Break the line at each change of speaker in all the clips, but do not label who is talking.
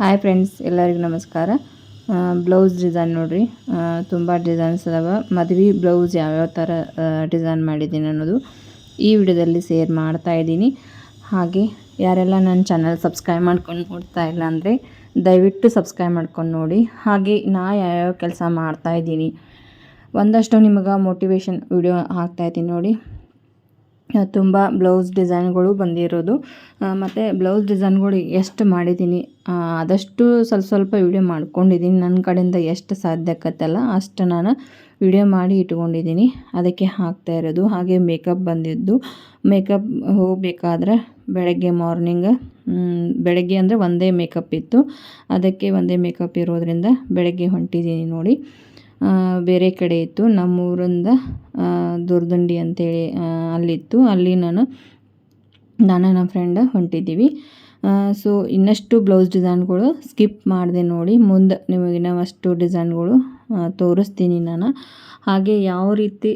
Hi friends ಎಲ್ಲರಿಗೂ ನಮಸ್ಕಾರ. Blouse design ನೋಡಿರಿ. ತುಂಬ ಡಿಸೈನ್ಸ್ ಅದಾವೆ. ಮದುವೆ ಬ್ಲೌಸ್ ಯಾವ್ಯಾವ ಥರ ಡಿಸೈನ್ ಮಾಡಿದ್ದೀನಿ ಅನ್ನೋದು ಈ ವಿಡಿಯೋದಲ್ಲಿ ಶೇರ್ ಮಾಡ್ತಾ ಇದ್ದೀನಿ. ಹಾಗೆ ಯಾರೆಲ್ಲ ನನ್ನ ಚಾನಲ್ ಸಬ್ಸ್ಕ್ರೈಬ್ ಮಾಡ್ಕೊಂಡು ನೋಡ್ತಾ ಇಲ್ಲ ಅಂದರೆ ದಯವಿಟ್ಟು ಸಬ್ಸ್ಕ್ರೈಬ್ ಮಾಡ್ಕೊಂಡು ನೋಡಿ. ಹಾಗೆ ನಾ ಯಾವ್ಯಾವ ಕೆಲಸ ಮಾಡ್ತಾ ಇದ್ದೀನಿ. ಒಂದಷ್ಟು ನಿಮಗೆ ಮೋಟಿವೇಶನ್ ವಿಡಿಯೋ ಹಾಕ್ತಾಯಿದ್ದೀನಿ ನೋಡಿ. ತುಂಬ ಬ್ಲೌಸ್ ಡಿಸೈನ್ಗಳು ಬಂದಿರೋದು. ಮತ್ತು ಬ್ಲೌಸ್ ಡಿಸೈನ್ಗಳು ಎಷ್ಟು ಮಾಡಿದ್ದೀನಿ ಆದಷ್ಟು ಸ್ವಲ್ಪ ಸ್ವಲ್ಪ ವಿಡಿಯೋ ಮಾಡ್ಕೊಂಡಿದ್ದೀನಿ. ನನ್ನ ಕಡೆಯಿಂದ ಎಷ್ಟು ಸಾಧ್ಯ ಆಗತ್ತಲ್ಲ ಅಷ್ಟು ನಾನು ವಿಡಿಯೋ ಮಾಡಿ ಇಟ್ಕೊಂಡಿದ್ದೀನಿ. ಅದಕ್ಕೆ ಹಾಕ್ತಾ ಇರೋದು. ಹಾಗೆ ಮೇಕಪ್ ಬಂದಿದ್ದು. ಮೇಕಪ್ ಹೋಗಬೇಕಾದ್ರೆ ಬೆಳಗ್ಗೆ ಮಾರ್ನಿಂಗ್ ಬೆಳಗ್ಗೆ ಅಂದರೆ ಒಂದೇ ಮೇಕಪ್ ಇತ್ತು. ಅದಕ್ಕೆ ಒಂದೇ ಮೇಕಪ್ ಇರೋದರಿಂದ ಬೆಳಗ್ಗೆ ಹೊಂಟಿದ್ದೀನಿ ನೋಡಿ. ಬೇರೆ ಕಡೆ ಇತ್ತು. ನಮ್ಮೂರಿಂದ ದುರ್ದಂಡಿ ಅಂತೇಳಿ ಅಲ್ಲಿತ್ತು. ಅಲ್ಲಿ ನಾನು ನಾನು ನನ್ನ ಫ್ರೆಂಡ್ ಹೊಂಟಿದ್ದೀವಿ. ಸೊ ಇನ್ನಷ್ಟು ಬ್ಲೌಸ್ ಡಿಸೈನ್ಗಳು ಸ್ಕಿಪ್ ಮಾಡಿದೆ ನೋಡಿ. ಮುಂದೆ ನಿಮಗೆ ಅಷ್ಟು ಡಿಸೈನ್ಗಳು ತೋರಿಸ್ತೀನಿ ನಾನು. ಹಾಗೆ ಯಾವ ರೀತಿ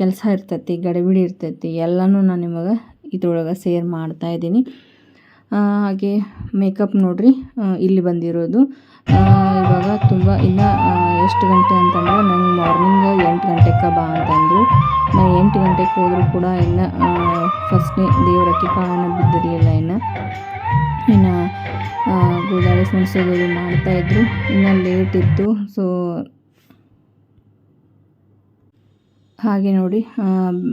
ಕೆಲಸ ಇರ್ತೈತಿ, ಗಡಿಬಿಡಿ ಇರ್ತೈತಿ, ಎಲ್ಲನೂ ನಾನು ನಿಮಗೆ ಇದ್ರೊಳಗೆ ಸೇರ್ ಮಾಡ್ತಾಯಿದ್ದೀನಿ ಹಾಗೆ ಮೇಕಪ್ ನೋಡಿರಿ. ಇಲ್ಲಿ ಬಂದಿರೋದು. ಇವಾಗ ತುಂಬ ಇನ್ನು ಎಷ್ಟು ಗಂಟೆ ಅಂತಂದರೆ ನಂಗೆ ಮಾರ್ನಿಂಗ್ ಎಂಟು ಗಂಟೆಗೆ ಬಾ ಅಂತಂದರು. ನಾನು ಎಂಟು ಗಂಟೆಗೆ ಹೋದರೂ ಕೂಡ ಇನ್ನು ಫಸ್ಟ್ನೇ ದೇವರಕ್ಕೆ ಕಾರಣ ಬಿದ್ದಿರಲಿಲ್ಲ ಇನ್ನು. ಇನ್ನು ಗೋದಾಳಿ ಮಾಡ್ತಾ ಮಾಡ್ತಾಯಿದ್ರು ಇನ್ನು ಲೇಟ್ ಇತ್ತು. ಸೊ ಹಾಗೆ ನೋಡಿ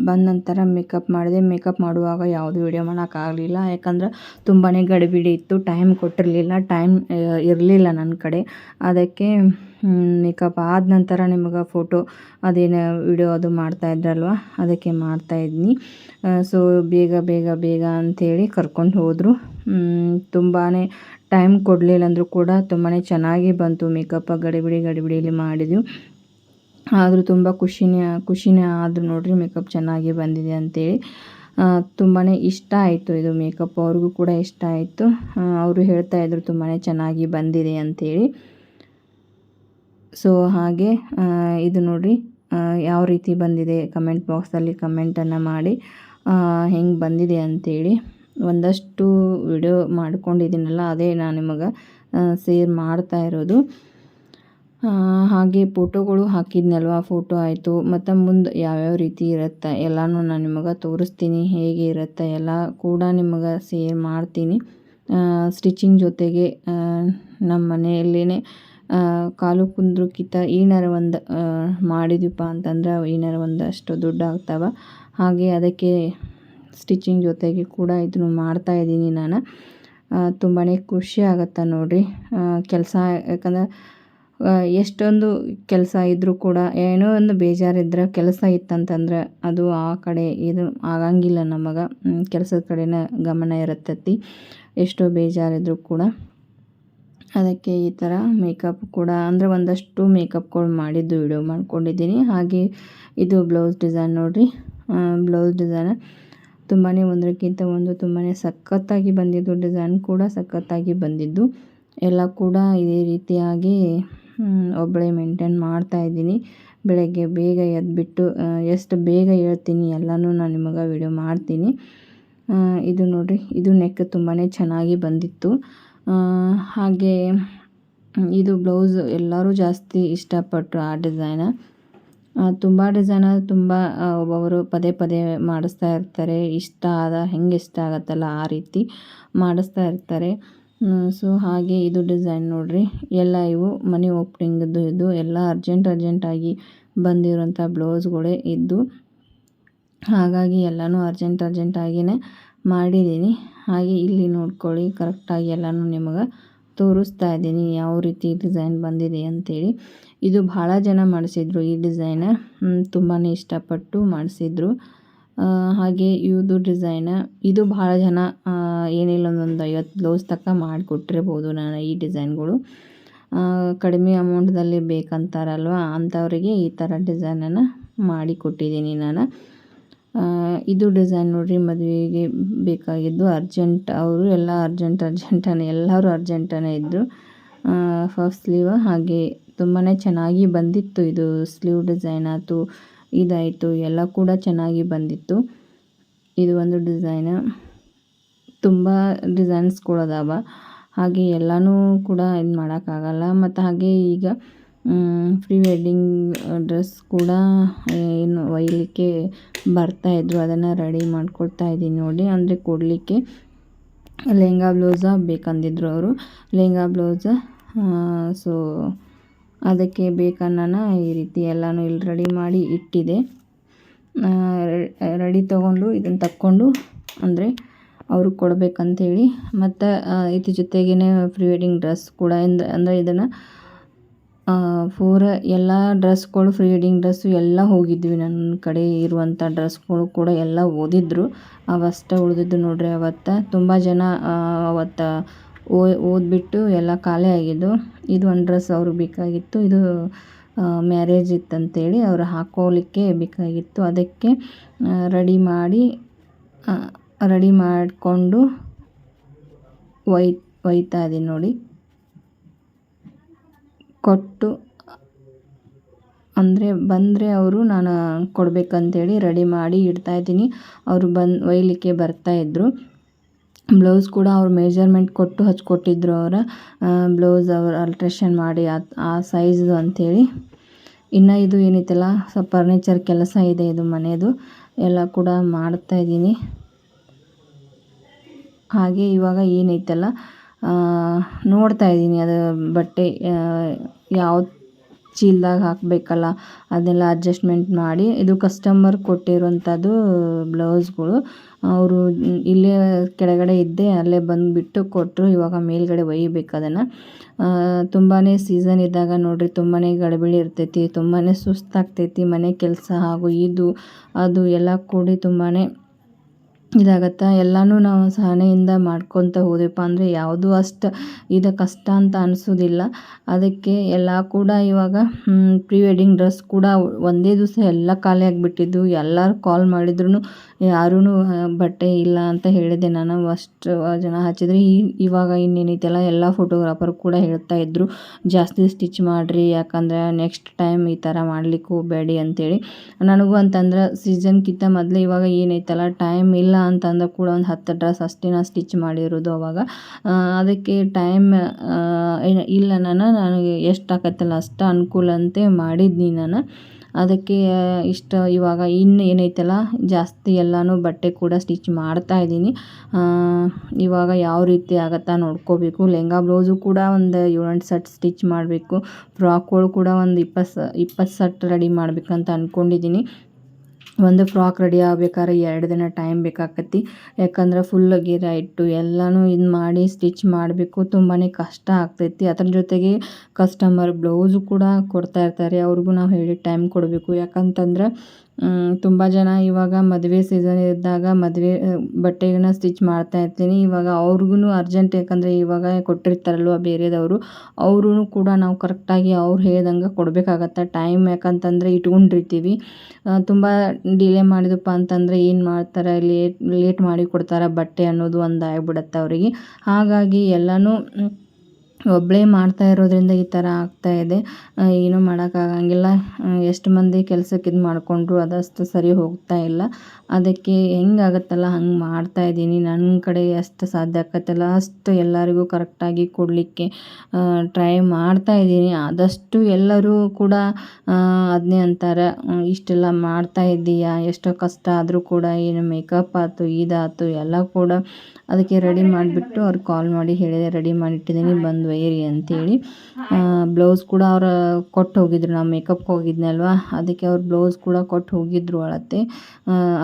ಬಂದ ನಂತರ ಮೇಕಪ್ ಮಾಡಿದೆ. ಮೇಕಪ್ ಮಾಡುವಾಗ ಯಾವುದೂ ವೀಡಿಯೋ ಮಾಡೋಕ್ಕಾಗಲಿಲ್ಲ. ಯಾಕಂದ್ರೆ ತುಂಬಾ ಗಡಿಬಿಡಿ ಇತ್ತು. ಟೈಮ್ ಕೊಟ್ಟಿರಲಿಲ್ಲ. ಟೈಮ್ ಇರಲಿಲ್ಲ ನನ್ನ ಕಡೆ. ಅದಕ್ಕೆ ಮೇಕಪ್ ಆದ ನಂತರ ನಿಮಗೆ ಫೋಟೋ ಅದೇನು ವಿಡಿಯೋ ಅದು ಮಾಡ್ತಾಯಿದ್ರಲ್ವ ಅದಕ್ಕೆ ಮಾಡ್ತಾಯಿದ್ನಿ ಸೊ ಬೇಗ ಬೇಗ ಬೇಗ ಅಂಥೇಳಿ ಕರ್ಕೊಂಡು ಹೋದರು. ತುಂಬಾ ಟೈಮ್ ಕೊಡಲಿಲ್ಲ ಅಂದರೂ ಕೂಡ ತುಂಬಾ ಚೆನ್ನಾಗಿ ಬಂತು. ಮೇಕಪ್ ಗಡಿಬಿಡಿ ಗಡಿಬಿಡಿಯಲ್ಲಿ ಮಾಡಿದ್ವಿ. ಆದರೂ ತುಂಬ ಖುಷಿನೇ ಖುಷಿನೇ ಆದರೂ ನೋಡಿರಿ ಮೇಕಪ್ ಚೆನ್ನಾಗಿ ಬಂದಿದೆ ಅಂತೇಳಿ. ತುಂಬಾ ಇಷ್ಟ ಆಯಿತು ಇದು ಮೇಕಪ್ ಅವ್ರಿಗೂ ಕೂಡ ಇಷ್ಟ ಆಯಿತು. ಅವರು ಹೇಳ್ತಾಯಿದ್ರು ತುಂಬಾ ಚೆನ್ನಾಗಿ ಬಂದಿದೆ ಅಂಥೇಳಿ ಸೊ ಹಾಗೆ ಇದು ನೋಡಿರಿ ಯಾವ ರೀತಿ ಬಂದಿದೆ ಕಮೆಂಟ್ ಬಾಕ್ಸಲ್ಲಿ ಕಮೆಂಟನ್ನು ಮಾಡಿ ಹೆಂಗೆ ಬಂದಿದೆ ಅಂಥೇಳಿ ಒಂದಷ್ಟು ವಿಡಿಯೋ ಮಾಡ್ಕೊಂಡಿದ್ದೀನಲ್ಲ, ಅದೇ ನಾನು ನಿಮಗೆ ಸೇರ್ ಮಾಡ್ತಾ ಇರೋದು. ಹಾಗೆ ಫೋಟೋಗಳು ಹಾಕಿದ್ನಲ್ವ? ಫೋಟೋ ಆಯಿತು. ಮತ್ತು ಮುಂದೆ ಯಾವ್ಯಾವ ರೀತಿ ಇರುತ್ತೆ? ಎಲ್ಲನೂ ನಾನು ನಿಮಗೆ ತೋರಿಸ್ತೀನಿ. ಹೇಗೆ ಇರುತ್ತೆ? ಎಲ್ಲ ಕೂಡ ನಿಮಗೆ ಸೇರ್ ಮಾಡ್ತೀನಿ. ಸ್ಟಿಚಿಂಗ್ ಜೊತೆಗೆ ನಮ್ಮ ಮನೆಯಲ್ಲೇ ಕಾಲು ಕುಂದ್ರಕ್ಕಿಂತ ಏನಾರ ಒಂದು ಮಾಡಿದ್ವಿಪ್ಪ ಅಂತಂದ್ರೆ ಏನಾರ ಒಂದಷ್ಟು ದುಡ್ಡು ಆಗ್ತಾವೆ. ಹಾಗೆ ಅದಕ್ಕೆ ಸ್ಟಿಚಿಂಗ್ ಜೊತೆಗೆ ಕೂಡ ಇದನ್ನು ಮಾಡ್ತಾ ಇದ್ದೀನಿ ನಾನು. ತುಂಬಾ ಖುಷಿ ಆಗುತ್ತೆ ನೋಡಿರಿ. ಕೆಲಸ ಯಾಕಂದ್ರೆ ಎಷ್ಟೊಂದು ಕೆಲಸ ಇದ್ದರೂ ಕೂಡ ಏನೋ ಒಂದು ಬೇಜಾರಿದ್ರೆ ಕೆಲಸ ಇತ್ತಂತಂದ್ರೆ ಅದು ಆ ಕಡೆ ಇದು ಆಗಂಗಿಲ್ಲ ನಮಗೆ. ಕೆಲಸದ ಕಡೆನೇ ಗಮನ ಇರತ್ತತಿ ಎಷ್ಟೋ ಬೇಜಾರಿದ್ರೂ ಕೂಡ. ಅದಕ್ಕೆ ಈ ಥರ ಮೇಕಪ್ ಕೂಡ, ಅಂದರೆ ಒಂದಷ್ಟು ಮೇಕಪ್ಗಳು ಮಾಡಿದ್ದು ವಿಡಿಯೋ ಮಾಡ್ಕೊಂಡಿದ್ದೀನಿ. ಹಾಗೆ ಇದು ಬ್ಲೌಸ್ ಡಿಸೈನ್ ನೋಡಿರಿ. ಬ್ಲೌಸ್ ಡಿಸೈನ್ ತುಂಬಾ ಒಂದಕ್ಕಿಂತ ಒಂದು ತುಂಬಾ ಸಖತ್ತಾಗಿ ಬಂದಿದ್ದು ಡಿಸೈನ್ ಕೂಡ ಸಖತ್ತಾಗಿ ಬಂದಿದ್ದು. ಎಲ್ಲ ಕೂಡ ಇದೇ ರೀತಿಯಾಗಿ ಒಬ್ಬಳೇ ಮೇಂಟೇನ್ ಮಾಡ್ತಾ ಇದ್ದೀನಿ. ಬೆಳಗ್ಗೆ ಬೇಗ ಎದ್ದುಬಿಟ್ಟು ಎಷ್ಟು ಬೇಗ ಹೇಳ್ತೀನಿ ಎಲ್ಲನೂ ನಾನು ನಿಮಗೆ ವಿಡಿಯೋ ಮಾಡ್ತೀನಿ. ಇದು ನೋಡಿರಿ, ಇದು ನೆಕ್ ತುಂಬಾ ಚೆನ್ನಾಗಿ ಬಂದಿತ್ತು. ಹಾಗೆ, ಇದು ಬ್ಲೌಸ್ ಎಲ್ಲರೂ ಜಾಸ್ತಿ ಇಷ್ಟಪಟ್ಟರು ಆ ಡಿಸೈನ ತುಂಬ ಡಿಸೈನ ತುಂಬ ಒಬ್ಬೊಬ್ಬರು ಪದೇ ಪದೇ ಮಾಡಿಸ್ತಾ ಇರ್ತಾರೆ. ಇಷ್ಟ ಆದ, ಹೆಂಗೆ ಇಷ್ಟ ಆಗುತ್ತಲ್ಲ ಆ ರೀತಿ ಮಾಡಿಸ್ತಾ ಇರ್ತಾರೆ. ಸೊ ಹಾಗೆ ಇದು ಡಿಸೈನ್ ನೋಡ್ರಿ. ಎಲ್ಲ ಇವು ಮನಿ ಓಪನಿಂಗ್ದು ಇದು. ಎಲ್ಲ ಅರ್ಜೆಂಟ್ ಅರ್ಜೆಂಟಾಗಿ ಬಂದಿರೋಂಥ ಬ್ಲೌಸ್ಗಳೇ ಇದ್ದು. ಹಾಗಾಗಿ ಎಲ್ಲನೂ ಅರ್ಜೆಂಟ್ ಅರ್ಜೆಂಟಾಗಿಯೇ ಮಾಡಿದ್ದೀನಿ. ಹಾಗೆ ಇಲ್ಲಿ ನೋಡ್ಕೊಳ್ಳಿ ಕರೆಕ್ಟಾಗಿ ಎಲ್ಲನೂ ನಿಮಗೆ ತೋರಿಸ್ತಾ ಇದ್ದೀನಿ ಯಾವ ರೀತಿ ಡಿಸೈನ್ ಬಂದಿದೆ ಅಂಥೇಳಿ ಇದು ಭಾಳ ಜನ ಮಾಡಿಸಿದ್ರು ಈ ಡಿಸೈನ. ತುಂಬಾ ಇಷ್ಟಪಟ್ಟು ಮಾಡಿಸಿದ್ರು. ಹಾಗೆ ಇವ್ರದ್ದು ಡಿಸೈನ್ ಇದು ಭಾಳ ಜನ ಏನಿಲ್ಲ ಒಂದೊಂದು ಐವತ್ತು ಬ್ಲೌಸ್ ತಕ್ಕ ಮಾಡಿಕೊಟ್ಟಿರ್ಬೋದು ನಾನು ಈ ಡಿಸೈನ್ಗಳು ಕಡಿಮೆ ಅಮೌಂಟ್ದಲ್ಲಿ ಬೇಕಂತಾರಲ್ವ? ಅಂಥವರಿಗೆ ಈ ಥರ ಡಿಸೈನನ್ನು ಮಾಡಿ ಕೊಟ್ಟಿದ್ದೀನಿ ನಾನು. ಇದು ಡಿಸೈನ್ ನೋಡಿರಿ, ಮದುವೆಗೆ ಬೇಕಾಗಿದ್ದು ಅರ್ಜೆಂಟ್ ಅವರು ಎಲ್ಲ ಅರ್ಜೆಂಟ್ ಅರ್ಜೆಂಟನೇ ಎಲ್ಲರೂ ಅರ್ಜೆಂಟನೇ ಇದ್ದರು ಫಸ್ಟ್ ಸ್ಲೀವ್ ಹಾಗೆ ತುಂಬಾ ಚೆನ್ನಾಗಿ ಬಂದಿತ್ತು ಇದು ಸ್ಲೀವ್ ಡಿಸೈನ್ ಆಯಿತು. ಇದಾಯಿತು. ಎಲ್ಲ ಕೂಡ ಚೆನ್ನಾಗಿ ಬಂದಿತ್ತು. ಇದು ಒಂದು ಡಿಸೈನ್. ತುಂಬ ಡಿಸೈನ್ಸ್ಗಳು ಅದಾವ. ಹಾಗೆ ಎಲ್ಲನೂ ಕೂಡ ಇದು ಮಾಡೋಕ್ಕಾಗಲ್ಲ. ಮತ್ತು ಹಾಗೆ ಈಗ ಪ್ರೀ ವೆಡ್ಡಿಂಗ್ ಡ್ರೆಸ್ ಕೂಡ ಏನು ಒಯ್ಯಲಿಕ್ಕೆ ಬರ್ತಾಯಿದ್ರು ಅದನ್ನು ರೆಡಿ ಮಾಡ್ಕೊಳ್ತಾ ಇದ್ದೀನಿ ನೋಡಿ. ಅಂದರೆ ಕೊಡಲಿಕ್ಕೆ ಲೆಹಂಗಾ ಬ್ಲೌಸ ಬೇಕಂದಿದ್ರು ಅವರು. ಲೆಹಂಗಾ ಬ್ಲೌಸ ಸೊ ಅದಕ್ಕೆ ಬೇಕನ್ನೋಣ ಈ ರೀತಿ ಎಲ್ಲನೂ ಇಲ್ಲಿ ರೆಡಿ ಮಾಡಿ ಇಟ್ಟಿದೆ. ರೆಡಿ ತೊಗೊಂಡು ಇದನ್ನು ತಕ್ಕೊಂಡು ಅಂದರೆ ಅವ್ರಿಗೆ ಕೊಡಬೇಕಂತೇಳಿ. ಮತ್ತು ಇದ್ರ ಜೊತೆಗೇ ಪ್ರೀ ವೆಡ್ಡಿಂಗ್ ಡ್ರೆಸ್ ಕೂಡ ಅಂದರೆ ಇದನ್ನು ಪೂರ ಎಲ್ಲ ಡ್ರೆಸ್ಗಳು ಫ್ರೀ ವೆಡ್ಡಿಂಗ್ ಡ್ರೆಸ್ಸು ಎಲ್ಲ ಹೋಗಿದ್ವಿ. ನನ್ನ ಕಡೆ ಇರುವಂಥ ಡ್ರೆಸ್ಗಳು ಕೂಡ ಎಲ್ಲ ಓದಿದ್ರು. ಅವಷ್ಟೇ ಉಳಿದಿದ್ದು ನೋಡ್ರಿ ಅವತ್ತು. ತುಂಬ ಜನ ಅವತ್ತು ಓದ್ಬಿಟ್ಟು ಎಲ್ಲ ಖಾಲಿ ಆಗಿದ್ದು, ಇದು ಒಂದು ಡ್ರೆಸ್ ಅವ್ರಿಗೆ ಬೇಕಾಗಿತ್ತು, ಇದು ಮ್ಯಾರೇಜ್ ಇತ್ತಂತೇಳಿ ಅವ್ರು ಹಾಕ್ಕೋಲಿಕ್ಕೆ ಬೇಕಾಗಿತ್ತು. ಅದಕ್ಕೆ ರೆಡಿ ಮಾಡಿ ರೆಡಿ ಮಾಡಿಕೊಂಡು ಒಯ್, ಒಯ್ತಾ ಇದೀನಿ ನೋಡಿ. ಕೊಟ್ಟು, ಅಂದರೆ ಬಂದರೆ ಅವರು ನಾನು ಕೊಡಬೇಕಂತೇಳಿ ರೆಡಿ ಮಾಡಿ ಇಡ್ತಾಯಿದ್ದೀನಿ ಅವರು ಬಂದು ಒಯ್ಯಲಿಕ್ಕೆ ಬರ್ತಾಯಿದ್ರು ಬ್ಲೌಸ್ ಕೂಡ ಅವ್ರು ಮೆಜರ್ಮೆಂಟ್ ಕೊಟ್ಟು ಹಚ್ಕೊಟ್ಟಿದ್ರು ಅವರ. ಬ್ಲೌಸ್ ಅವ್ರು ಅಲ್ಟ್ರೇಷನ್ ಮಾಡಿ ಆ ಸೈಜು ಅಂಥೇಳಿ ಇನ್ನು ಇದು ಏನೈತಲ್ಲ ಸ್ವಲ್ಪ ಫರ್ನಿಚರ್ ಕೆಲಸ ಇದೆ ಇದು ಮನೆಯದು ಎಲ್ಲ ಕೂಡ ಮಾಡ್ತಾಯಿದ್ದೀನಿ ಹಾಗೆ ಇವಾಗ ಏನೈತಲ್ಲ ನೋಡ್ತಾ ಇದ್ದೀನಿ ಅದು ಬಟ್ಟೆ ಯಾವ್ದು ಚೀಲದಾಗ ಹಾಕಬೇಕಲ್ಲ ಅದನ್ನೆಲ್ಲ ಅಡ್ಜಸ್ಟ್ಮೆಂಟ್ ಮಾಡಿ. ಇದು ಕಸ್ಟಮರ್ ಕೊಟ್ಟಿರುವಂಥದ್ದು ಬ್ಲೌಸ್ಗಳು ಅವರು ಇಲ್ಲೇ ಕೆಳಗಡೆ ಇದ್ದೆ ಅಲ್ಲೇ ಬಂದುಬಿಟ್ಟು ಕೊಟ್ಟರು ಇವಾಗ ಮೇಲ್ಗಡೆ ಒಯ್ಯಬೇಕು ಅದನ್ನು. ತುಂಬಾ ಸೀಸನ್ ಇದ್ದಾಗ ನೋಡಿರಿ ತುಂಬಾ ಗಡಿಬಿಡಿ ಇರ್ತೈತಿ ತುಂಬಾ ಸುಸ್ತಾಗ್ತೈತಿ, ಮನೆ ಕೆಲಸ ಹಾಗೂ ಇದು, ಅದು ಎಲ್ಲ ಕೂಡಿ ತುಂಬಾ ಇದಾಗತ್ತೆ? ಎಲ್ಲನೂ ನಾವು ಸಹನೆಯಿಂದ ಮಾಡ್ಕೊತ ಹೋದ್ವಪ್ಪ ಅಂದರೆ ಯಾವುದೂ ಅಷ್ಟು ಇದು ಕಷ್ಟ ಅಂತ ಅನಿಸೋದಿಲ್ಲ. ಅದಕ್ಕೆ ಎಲ್ಲ ಕೂಡ ಇವಾಗ ಪ್ರೀ ವೆಡ್ಡಿಂಗ್ ಡ್ರೆಸ್ ಕೂಡ ಒಂದೇ ದಿವಸ ಎಲ್ಲ ಖಾಲಿ ಆಗಿಬಿಟ್ಟಿದ್ದು. ಎಲ್ಲರೂ ಕಾಲ್ ಮಾಡಿದ್ರು ಯಾರೂ ಬಟ್ಟೆ ಇಲ್ಲ ಅಂತ ಹೇಳಿದೆ ನಾನು. ಅಷ್ಟು ಜನ ಹಚ್ಚಿದ್ರೆ ಈ, ಇವಾಗ ಇನ್ನೇನೈತೆಲ್ಲ, ಎಲ್ಲ ಫೋಟೋಗ್ರಾಫರ್ ಕೂಡ ಹೇಳ್ತಾ ಇದ್ದರು ಜಾಸ್ತಿ ಸ್ಟಿಚ್ ಮಾಡಿರಿ, ಯಾಕಂದರೆ ನೆಕ್ಸ್ಟ್ ಟೈಮ್ ಈ ಥರ ಮಾಡ್ಲಿಕ್ಕೆ ಹೋಗಬೇಡಿ ಅಂತೇಳಿ. ನನಗೂ ಅಂತಂದ್ರೆ ಸೀಸನ್ಗಿಂತ ಮೊದಲೇ ಇವಾಗ ಏನೈತಲ್ಲ ಟೈಮ್ ಇಲ್ಲ ಅಂತಂದ್ರೆ ಕೂಡ ಒಂದು ಹತ್ತು ಡ್ರೆಸ್ ಅಷ್ಟೇ ನಾನು ಸ್ಟಿಚ್ ಮಾಡಿರೋದು ಅವಾಗ. ಅದಕ್ಕೆ ಟೈಮ್ ಇಲ್ಲ ನಾನು, ನನಗೆ ಎಷ್ಟು ಆಕತ್ತಲ್ಲ ಅಷ್ಟು ಅನುಕೂಲಂತೆ ಮಾಡಿದ್ನಿ ನಾನು. ಅದಕ್ಕೆ ಇಷ್ಟು ಇವಾಗ ಇನ್ನು ಏನೈತಲ್ಲ, ಜಾಸ್ತಿ ಎಲ್ಲನೂ ಬಟ್ಟೆ ಕೂಡ ಸ್ಟಿಚ್ ಮಾಡ್ತಾ ಇದ್ದೀನಿ. ಇವಾಗ ಯಾವ ರೀತಿ ಆಗತ್ತಾ ನೋಡ್ಕೋಬೇಕು. ಲೆಹಂಗಾ ಬ್ಲೌಸು ಕೂಡ ಒಂದು ಏಳೆಂಟು ಸೆಟ್ ಸ್ಟಿಚ್ ಮಾಡಬೇಕು. ಫ್ರಾಕ್ಗಳು ಕೂಡ ಒಂದು ಇಪ್ಪತ್ತು ಇಪ್ಪತ್ತು ಸೆಟ್ ರೆಡಿ ಮಾಡಬೇಕಂತ ಅಂದ್ಕೊಂಡಿದ್ದೀನಿ ಒಂದು ಫ್ರಾಕ್ ರೆಡಿ ಆಗ್ಬೇಕಾದ್ರೆ ಎರಡು ದಿನ ಟೈಮ್ ಬೇಕಾಕತಿ ಯಾಕಂದ್ರೆ ಫುಲ್ ಗಿರ ಇಟ್ಟು ಎಲ್ಲನೂ ಇದು ಮಾಡಿ ಸ್ಟಿಚ್ ಮಾಡಬೇಕು. ತುಂಬಾ ಕಷ್ಟ ಆಗ್ತೈತಿ. ಅದ್ರ ಜೊತೆಗೆ ಕಸ್ಟಮರ್ ಬ್ಲೌಸು ಕೂಡ ಕೊಡ್ತಾ ಇರ್ತಾರೆ. ಅವ್ರಿಗೂ ನಾವು ಹೇಳಿದ ಟೈಮ್ ಕೊಡಬೇಕು. ಯಾಕಂತಂದ್ರೆ ತುಂಬ ಜನ ಇವಾಗ ಮದುವೆ ಸೀಸನ್ ಇದ್ದಾಗ ಮದುವೆ ಬಟ್ಟೆಗಳನ್ನ ಸ್ಟಿಚ್ ಮಾಡ್ತಾ ಇರ್ತೀನಿ. ಇವಾಗ ಅವ್ರಿಗೂ ಅರ್ಜೆಂಟ್ ಯಾಕಂದರೆ ಇವಾಗ ಕೊಟ್ಟಿರ್ತಾರಲ್ವ ಬೇರೆದವರು ಅವ್ರೂ ಕೂಡ ನಾವು ಕರೆಕ್ಟಾಗಿ ಅವ್ರು ಹೇಳ್ದಂಗೆ ಕೊಡಬೇಕಾಗತ್ತೆ. ಟೈಮ್ ಯಾಕಂತಂದರೆ ಇಟ್ಕೊಂಡಿರ್ತೀವಿ. ತುಂಬ ಡಿಲೇ ಮಾಡಿದಪ್ಪ ಅಂತಂದರೆ ಏನು ಮಾಡ್ತಾರೆ ಲೇಟ್ ಲೇಟ್ ಮಾಡಿ ಕೊಡ್ತಾರೆ ಬಟ್ಟೆ ಅನ್ನೋದು ಒಂದು ಆಗ್ಬಿಡತ್ತೆ ಅವರಿಗೆ. ಹಾಗಾಗಿ ಎಲ್ಲನೂ ಒಬ್ಬಳೇ ಮಾಡ್ತಾ ಇರೋದ್ರಿಂದ ಈ ಥರ ಆಗ್ತಾ ಇದೆ. ಏನೂ ಮಾಡೋಕ್ಕಾಗಂಗಿಲ್ಲ. ಎಷ್ಟು ಮಂದಿ ಕೆಲ್ಸಕ್ಕೆ ಇದು ಮಾಡಿಕೊಂಡ್ರು ಅದಷ್ಟು ಸರಿ ಹೋಗ್ತಾ ಇಲ್ಲ. ಅದಕ್ಕೆ ಹೆಂಗಾಗುತ್ತಲ್ಲ, ಹಂಗೆ ಮಾಡ್ತಾ ಇದ್ದೀನಿ. ನನ್ನ ಕಡೆ ಎಷ್ಟು ಸಾಧ್ಯ ಆಕತ್ತಲ್ಲ ಅಷ್ಟು ಎಲ್ಲರಿಗೂ ಕರೆಕ್ಟಾಗಿ ಕೊಡಲಿಕ್ಕೆ ಟ್ರೈ ಮಾಡ್ತಾ ಇದ್ದೀನಿ. ಆದಷ್ಟು ಎಲ್ಲರೂ ಕೂಡ ಅದನ್ನೇ ಅಂತಾರೆ. ಇಷ್ಟೆಲ್ಲ ಮಾಡ್ತಾ ಇದ್ದೀಯಾ? ಎಷ್ಟೋ ಕಷ್ಟ ಆದರೂ ಕೂಡ ಏನು ಮೇಕಪ್ ಆಯ್ತು, ಇದಾಯ್ತು, ಎಲ್ಲ ಕೂಡ ಅದಕ್ಕೆ ರೆಡಿ ಮಾಡಿಬಿಟ್ಟು ಅವ್ರಿಗೆ ಕಾಲ್ ಮಾಡಿ ಹೇಳಿದೆ. ರೆಡಿ ಮಾಡಿಟ್ಟಿದ್ದೀನಿ ಬಂದು ಒಯ್ಯಿರಿ ಅಂತೇಳಿ. ಬ್ಲೌಸ್ ಕೂಡ ಅವ್ರು ಕೊಟ್ಟು ಹೋಗಿದ್ರು ನಾವು ಮೇಕಪ್ಗೆ ಹೋಗಿದ್ನಲ್ವ? ಅದಕ್ಕೆ ಅವ್ರು ಬ್ಲೌಸ್ ಕೂಡ ಕೊಟ್ಟು ಹೋಗಿದ್ರು ಅಳತೆ.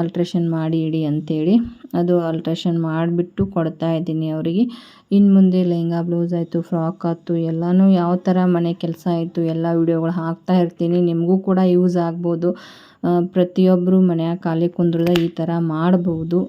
ಅಲ್ಟ್ರೇಷನ್ ಮಾಡಿ ಇಡಿ ಅಂತೇಳಿ. ಅದು ಅಲ್ಟ್ರೇಷನ್ ಮಾಡಿಬಿಟ್ಟು ಕೊಡ್ತಾ ಇದ್ದೀನಿ ಅವರಿಗೆ. ಇನ್ನು ಮುಂದೆ ಲೆಹಂಗಾ ಬ್ಲೌಸ್ ಆಯಿತು ಫ್ರಾಕ್ ಆಯಿತು ಎಲ್ಲನೂ ಯಾವ ಥರ ಮನೆ ಕೆಲಸ ಆಯಿತು ಎಲ್ಲ ವೀಡಿಯೋಗಳು ಹಾಕ್ತಾ ಇರ್ತೀನಿ. ನಿಮಗೂ ಕೂಡ ಯೂಸ್ ಆಗ್ಬೋದು. ಪ್ರತಿಯೊಬ್ಬರು ಮನೆಯ ಖಾಲಿ ಕುಂದ್ರದ ಈ ಥರ ಮಾಡ್ಬೋದು.